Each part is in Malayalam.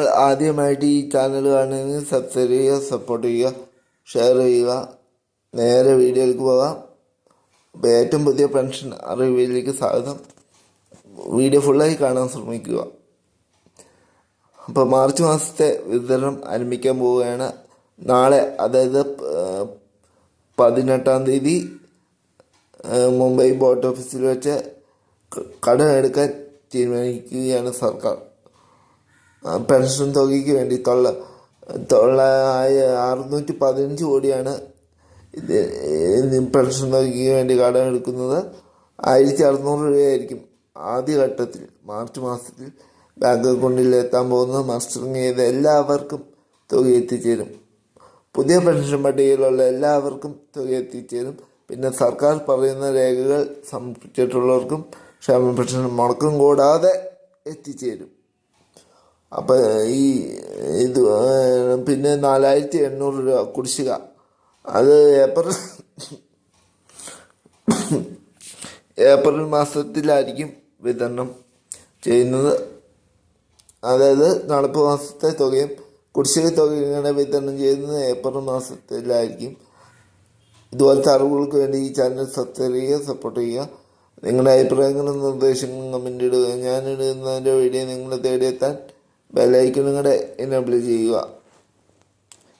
ആദ്യമായിട്ട് ഈ ചാനൽ കാണുന്നതിന് സബ്സ്ക്രൈബ് ചെയ്യുക സപ്പോർട്ട് ചെയ്യുക ഷെയർ ചെയ്യുക. നേരെ വീഡിയോയിലേക്ക് പോകാം. അപ്പോൾ ഏറ്റവും പുതിയ പെൻഷൻ അറിവിലേക്ക് സ്വാഗതം. വീഡിയോ ഫുള്ളായി കാണാൻ ശ്രമിക്കുക. അപ്പോൾ മാർച്ച് മാസത്തെ വിതരണം ആരംഭിക്കാൻ പോവുകയാണ്. നാളെ അതായത് പതിനെട്ടാം തീയതി മുംബൈ ബോട്ട് ഓഫീസിൽ വെച്ച് കടം എടുക്കാൻ തീരുമാനിക്കുകയാണ് സർക്കാർ. പെൻഷൻ തുകയ്ക്ക് വേണ്ടി തൊള്ള തൊള്ളായ അറുന്നൂറ്റി പതിനഞ്ച് കോടിയാണ് ഇത് പെൻഷൻ തുകയ്ക്ക് വേണ്ടി കടം എടുക്കുന്നത്. ആയിരത്തി അറുന്നൂറ് രൂപയായിരിക്കും ആദ്യഘട്ടത്തിൽ മാർച്ച് മാസത്തിൽ ബാങ്ക് അക്കൗണ്ടിൽ എത്താൻ പോകുന്ന മസ്റ്ററിങ് ചെയ്ത എല്ലാവർക്കും തുക എത്തിച്ചേരും. പുതിയ പെൻഷൻ പട്ടികയിലുള്ള എല്ലാവർക്കും തുക എത്തിച്ചേരും. പിന്നെ സർക്കാർ പറയുന്ന രേഖകൾ സമർപ്പിച്ചിട്ടുള്ളവർക്കും ക്ഷേമ പെൻഷൻ മുടക്കം കൂടാതെ എത്തിച്ചേരും. അപ്പം ഈ ഇത് പിന്നെ നാലായിരത്തി എണ്ണൂറ് രൂപ കുടിശ്ശിക. അത് ഏപ്രിൽ ഏപ്രിൽ മാസത്തിലായിരിക്കും വിതരണം ചെയ്യുന്നത്. അതായത് നടപ്പ് മാസത്തെ തുകയും കുടിശ്ശിക തുകയും വിതരണം ചെയ്യുന്നത്. ഏപ്രിൽ മാസത്തിലായിരിക്കും. ഇതുപോലത്തെ അറിവുകൾക്ക് വേണ്ടി ഈ ചാനൽ സബ്സ്ക്രൈബ് ചെയ്യുക സപ്പോർട്ട് ചെയ്യുക. നിങ്ങളുടെ അഭിപ്രായങ്ങളും നിർദ്ദേശങ്ങളും കമന്റ് ഇടുക. ഞാനിടുന്നതിന്റെ വീഡിയോ നിങ്ങളെ തേടിയെത്താൻ ബെല്ലൈക്കണും കൂടെ എനേബിൾ ചെയ്യുക.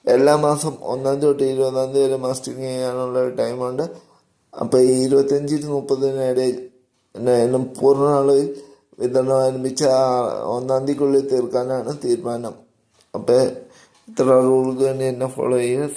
എല്ലാ മാസം ഒന്നാം തീയതി തൊട്ട് ഇരുപതാം തീയതി വരെ മാസ്റ്ററിങ് ചെയ്യാനുള്ള ടൈമുണ്ട് അപ്പോൾ ഈ ഇരുപത്തഞ്ചിന് മുപ്പതിനിടയിൽ എന്നായാലും പൂർണ അളവിൽ വിതരണം ആരംഭിച്ച ഒന്നാം തീയതിക്കുള്ളിൽ തീർക്കാനാണ് തീരുമാനം. അപ്പോൾ ഇത്ര റൂളുകൾ തന്നെ എന്നെ ഫോളോ ചെയ്യുക.